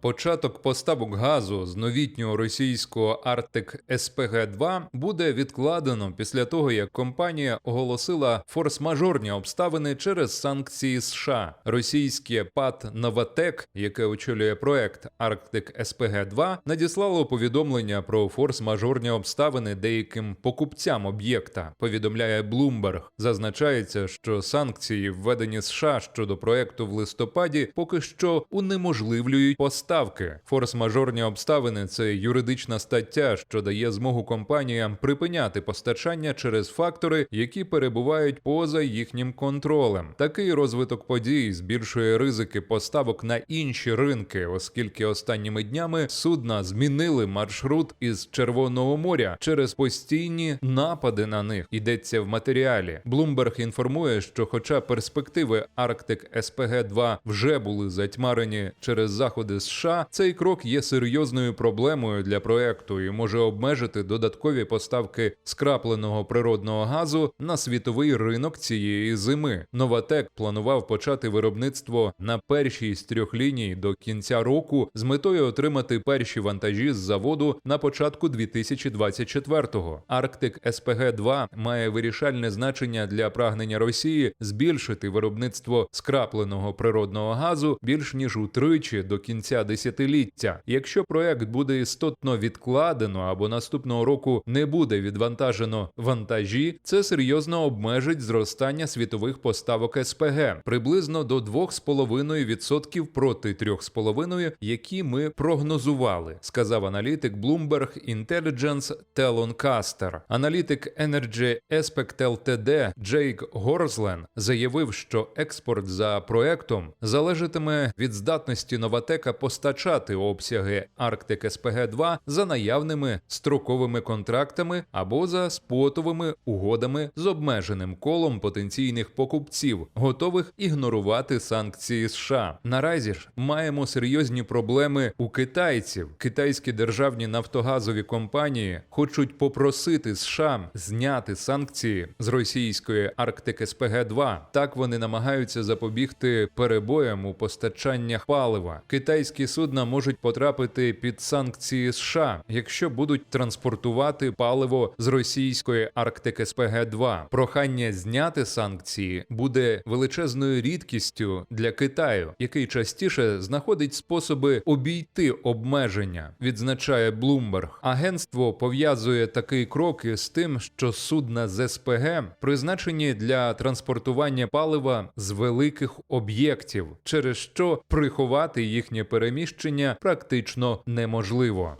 початок поставок газу з новітнього російського Arctic SPG-2 буде відкладено після того, як компанія оголосила форс-мажорні обставини через санкції США. Російське ПАТ Новатек, яке очолює проект Arctic SPG-2, надіслало повідомлення про форс-мажорні обставини деяким покупцям об'єкта. Повідомляє Bloomberg. Зазначається, що санкції, введені США щодо проекту в листопаді, поки що унеможливлюють поставки. Форс-мажорні обставини це юридична стаття, що дає змогу компаніям припиняти постачання через фактори, які перебувають поза їхнім контролем. Такий розвиток подій збільшує ризики поставок на інші ринки, оскільки останніми днями судна змінили маршрут із Червоного моря через постійні напади на них. Йдеться в матеріалі. Bloomberg інформує, що, хоча перспективи Arctic SPG 2 вже були затьмарені через заходи США, цей крок є серйозною проблемою для проекту і може обмежити додаткові поставки скрапленого природного газу на світовий ринок цієї зими. Новатек планував почати виробництво на першій з трьох ліній до кінця року з метою отримати перші вантажі з заводу на початку 2024-го. Arctic SPG 2 має вирішальне значення для прагнення Росії збільшити виробництво скрапленого природного газу більш ніж утричі до кінця десятиліття. Якщо проект буде істотно відкладено або наступного року не буде відвантажено вантажі, це серйозно обмежить зростання світових поставок СПГ приблизно до 2,5% проти 3,5%, які ми прогнозували, сказав аналітик Bloomberg Intelligence Телон Кастер. Аналітик Energy Aspect Ltd Джейк Горзлен заявив, що експорт за проектом залежатиме від здатності Новатека постачати обсяги Arctic SPG 2 за наявними строковими контрактами або за спотовими угодами з обмеженим колом потенційних покупців, готових ігнорувати санкції США. Наразі ж маємо серйозні проблеми у китайців. Китайські державні нафтогазові компанії хочуть попросити США зняти санкції з російської Arctic SPG 2 Так вони намагаються запобігти перебоям у постачаннях палива. Китайські судна можуть потрапити під санкції США, якщо будуть транспортувати паливо з російської Arctic SPG 2 Прохання зняти санкції буде величезною рідкістю для Китаю, який частіше знаходить способи обійти обмеження, відзначає Bloomberg. Агентство пов'язує такий крок із тим, що судна з СПГ призначені для транспортування палива з великих об'єктів, через що приховати їхнє переміщення практично неможливо.